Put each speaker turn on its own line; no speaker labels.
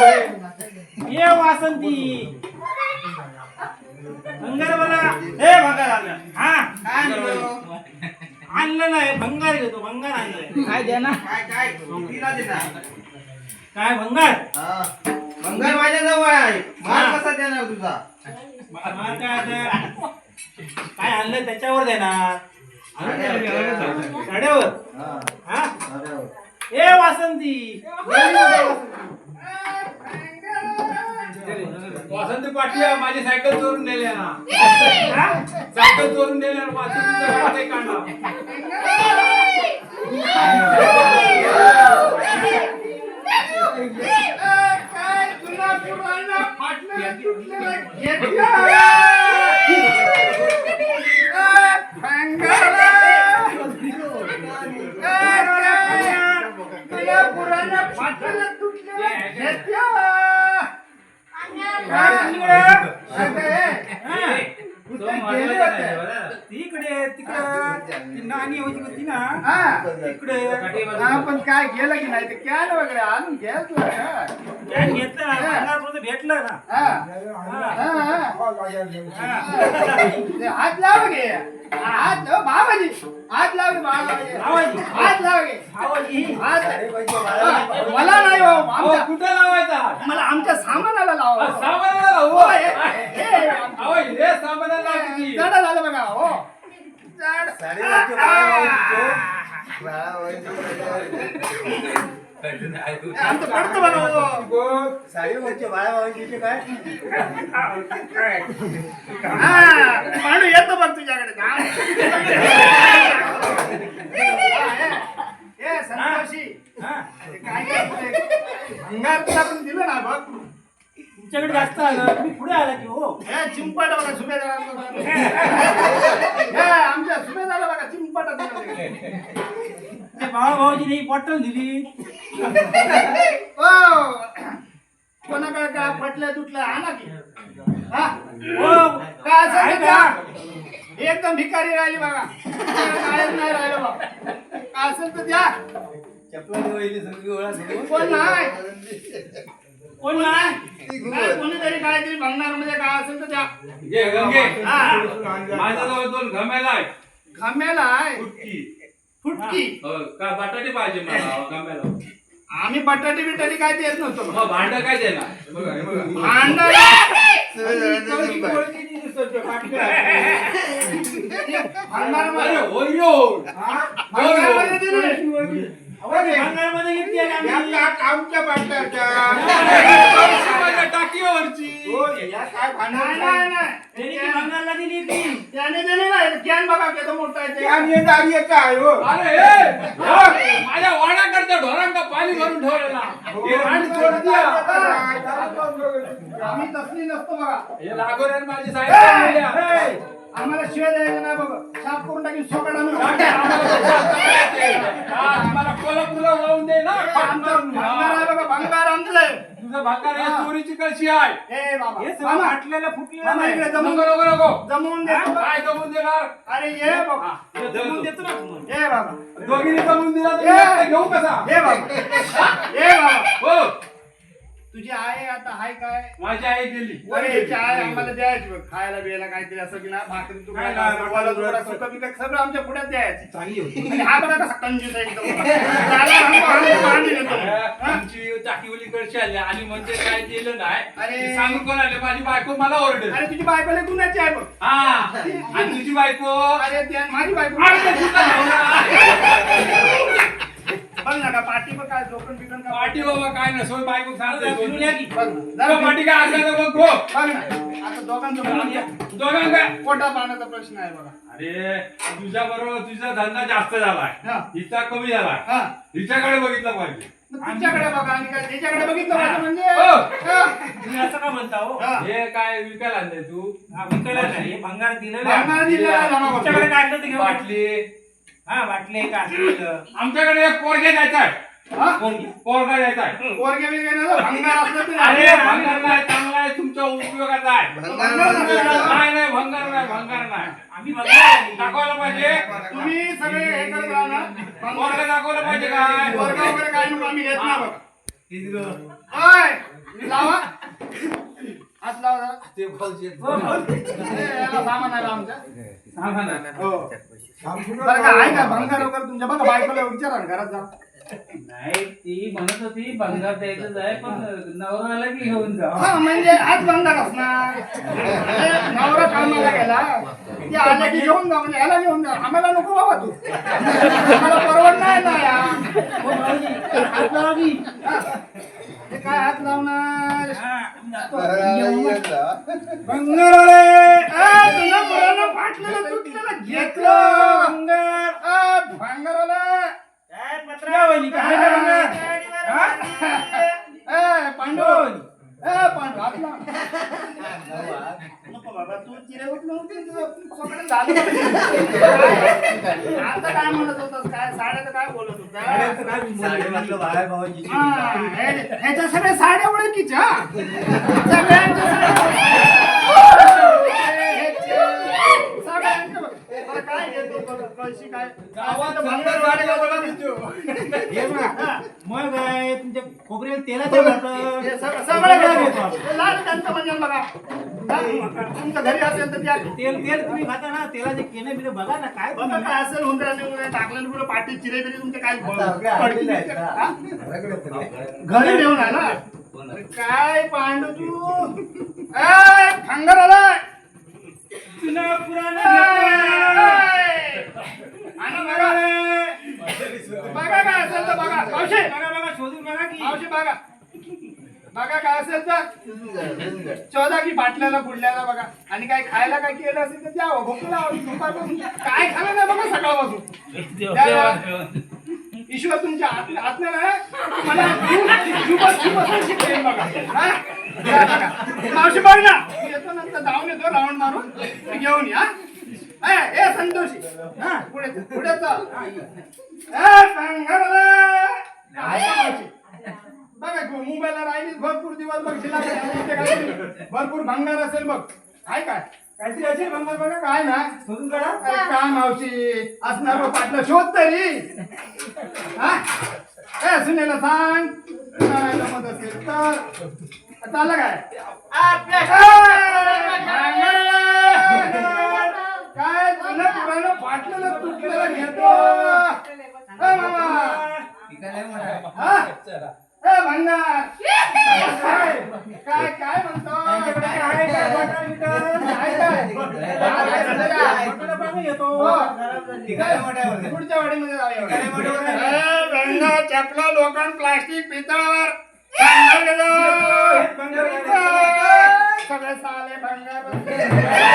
वासंती ये वासंती भंगार बोला हे भंगार आणलं हा आणलं नाही भंगार घेतो भंगार आणलंय.
काय द्या ना?
काय काय? तिला देणार
काय भंगार?
हा. भंगार माझ्या जवळ आहे. माल कसा देणार तुझा?
काय आता? काय आणलं त्याच्यावर देणार? साड्यावर
हा.
हा.
बरोबर.
ए वासंती.
वासंत. पाटील माझी सायकल चोरून नेल्या ना? सायकल चोरून नेल्या ना वासंतीचा काही काढला
तिकडे
पण काय गेलं की नाही ते कॅन वगैरे आणून घ्यायचं का?
काय घेतलं भेटलं ना
हा.
हा.
हा, हा. ते हात लाव गे हात लाव बाबाजी हात लाव गे बाबाजी. हात लाव गे. हात हा, मला नाही हो आमच्या-
कुठं लावायचा
मला आमच्या सामानाला लावा
अहो, सामानाला लावू.
हो, हे- हे,
अहो, हे सामानाला.
जड झालं बघा हो जड.
बाळा
आमचं पडतं बघा हो.
साडीवरचे बाळा भाऊजीचे काय
हा, माणूस येतो
तुमच्याकडे जास्त आलं तुम्ही पुढे आला की हो.
हे चिंपट बघा सुभेदार हे. आमच्या सुभेदार बघा चिंपट
ते. बाळा भाऊजीने ही बॉटल दिली.
ओ कोणाकडे काय पटलं तुटलं आणा की. हा.
हो
काय असं
आहे
ते
का?
द्या. एकदम भिकारी राहिली बघा कायच नाही राहिलं बघा काय असेल तर द्या.
वहिनी सगळी.
कोण नाही कोण नाही? काय कोणीतरी काहीतरी भंगारमध्ये काय असेल तर द्या
घे, गंगे.
हा.
माझ्याजवळ दोन घमेला आहे
घामेला आहे?
फुटकी.
फुटकी?
हो, का बटाटे पाहिजे मला घमेला.
आम्ही बटाटे बिटाटे काय देत नव्हतो
मग भांड काय देणार? हे अरे होय हो.
दिली.
आहे.
आमच्या
माझ्या टाकीवरची.
नाही नाही नाही.
त्यांनी ती भंगारला दिली ती.
त्याने दिली नाही. कॅन बघा केवढं मोठा आहे ते.
अरे हे, हो, माझ्या वाड्याकडच्या ढोरांका पाणी भरून ठेवलेला. हे. भांड सोडून द्या.
आम्ही तसली नसतो बघा.
हे लागोऱ्यानं माझी नेल्या.
आम्हाला शिवाय द्यायचं नाही बघ साफ करून टाकी सोकड
आम्हाला. हा, कोल्हापूरला जाऊन दे ना.
भंगार आहे बघा भंगार आमचं आहे.
तुझं भाकर हे चोरीची कळशी आहे.
ए बाबा.
हे सगळं
मामा,
फाटलेलं फुटलेलं
मामा. इकडे जमून
नको नको
जमवून देतो बघ.
काय जमून देणार?
अरे ये बाबा.
हे. जमून
देतो ना तुम्हाला.
ये बाबा.
दोघींनी जमून दिला तर
ए!
एकटा घेऊ कसा?
ये बाबा. ये बाबा.
हो.
तुझी आई आता हाय काय?
माझी आई गेली.
अरे आई आम्हाला द्यायची बघ खायला बियायला काहीतरी असं की ना भाकरी सुका बिका सगळं आमच्या पुढ्यात द्यायचं.
चांगली होती.
आणि हा बघा कसा कंजूस आहे. हा?
टाकीवली कळशी आली. आणि म्हणजे काय दिलं नाही.
अरे.
ते सांगून कोण आले? माझी बायको मला ओरडेल
अरे तुझी बायकोला गुन्ह्याची आहे बघ.
हा. आणि तुझी बायको?
अरे त्या माझी बायको.
ते.
बघ ना का पाठी बघ काय का
बाबा काय ना सोय बायको सांगते.
बघ ना, जरा
पाठी काय असलं तर बघ गो
बघ ना आता दोघांचं पोटा पाण्याचा प्रश्न आहे बघा
अरे तुझ्या बरोबर तुझा धंदा जास्त झालाय
हा.
हिचा कमी झालाय
हा
हिच्याकडे बघितलं पाहिजे
मग तुमच्याकडे बघा आणि काय त्याच्याकडे बघितलं
हा.
पाहिजे म्हणजे
हो.
हा.
तुम्ही असं का म्हणता हो
हा.
हे काय विकायला आणलंय तू
हा, विकायला नाही हे भंगार दिलेलं
भंगार दिलेलं आहे.
तुमच्याकडे काढलं तर घेऊन
बाटली
हा वाटले का असलेलं
आमच्याकडे एक पोरगे द्यायचा आहे
हा?
पोरगा द्यायचा आहे
पोरगे बिरगे नाही भंगार असलं तरी
अरे भंगार नाही चांगला आहे तुमच्या उपयोगाचा आहे.
भंगार.
नाही. नाही भंगार नाही भंगार नाही.
आम्ही
दाखवायला पाहिजे.
तुम्ही सगळे हे करत राहा ना.
पोरगा दाखवलं पाहिजे काय
पोरगा वगैरे काही नको आम्ही घेत नाही बघा. ओय, लावा. हात लावा जरा.
ते भाऊजी.
हे, याला सामान आहे आमच्या.
सांगा ना.
हो. बरं का आहे का भंगार वगैरे तुमच्या बघा बायकोला विचारा ना घरात जा.
नाही ती म्हणत होती भंगार द्यायचंच आहे पण नवरा आला की घेऊन जा.
हा म्हणजे आज भंगार असणार. नवरा कामाला गेला ते आले की घेऊन जा म्हणजे याला घेऊन जा. आम्हाला नको बाबा तू. आम्हाला परवडणार नाही या.
हो.
हा. काय हात लावणार?
हा,
आता काय म्हणत होतास? काय साड्याचं काय बोलत होता ह्याच्या सगळ्या साड्या ओळखीच्या? सगळ्यांच्या साड्या सगळ्यांच्या बघ. बरं, काय घेतो बघ, कळशी काय
गावात
भंगार वाढेल बघा तिथं.
हे बघा, मग आहे तुमच्या खोबरेल
तुमच्या घरी असेल तर त्या
तेल तेल तुम्ही खाता ना तेलाचे केने बिने बघा ना काय
बघा
तुम्ही?
काय असेल हुंदराने वगैरे टाकलेलं पुढे पाठी चिरे बिरे तुमचे काय हा? घरी आला काय पांडू तू ए, आलाय
जुनं पुराणं घेतलं.
बघा. काय असेल तर बघा. मावशी.
बघा बघा शोधून बघा की.
मावशी बघा. बघा काय असेल तर. चौदा की बाटल्याला फुडल्याला बघा. आणि काय खायला काय केलं असेल तर द्यावं. भूक लावा दुपारपासून काय खाल्लं नाही बघा सकाळपासून. ईश्वर तुमच्या आत- आतल्या ना मला बघा. हा? द्या बघा. मावशी बघ ना. मी येतो नंतर जाऊन येतो राऊंड मारून. मी घेऊन या. ए, ए संतोषी. हा पुढे चल, पुढे चल. ए, संघर्ष. काय मावशी? बघा मुंबईला राहिलीस भरपूर दिवस बघशील आता त्यामध्ये काहीतरी भरपूर भंगार असेल बघ. काय काय? काहीतरी असेल भंगार बघा काय ना?
शोधून काढा
अरे काय मावशी? असणार पाटलं शोध तरी. हा? ए सुनेला सांग. जमत असेल तर. चाललं काय? काय जुनं पुराणं फाटलेलं तुटलेलं घेतो ए मामा हा? ए भंगार काय काय काय म्हणतो
त्यांच्याकडे काय काय बॉटल बिटल?
काय काय
बॉटल बघा येतो
हो.
मोठ्यावर.
पुढच्या वाडीमध्ये जाऊया
मोठ्यावर.
ए, गंगा चपला लोकांना प्लास्टिक पितळावर सगळे साले भंगार.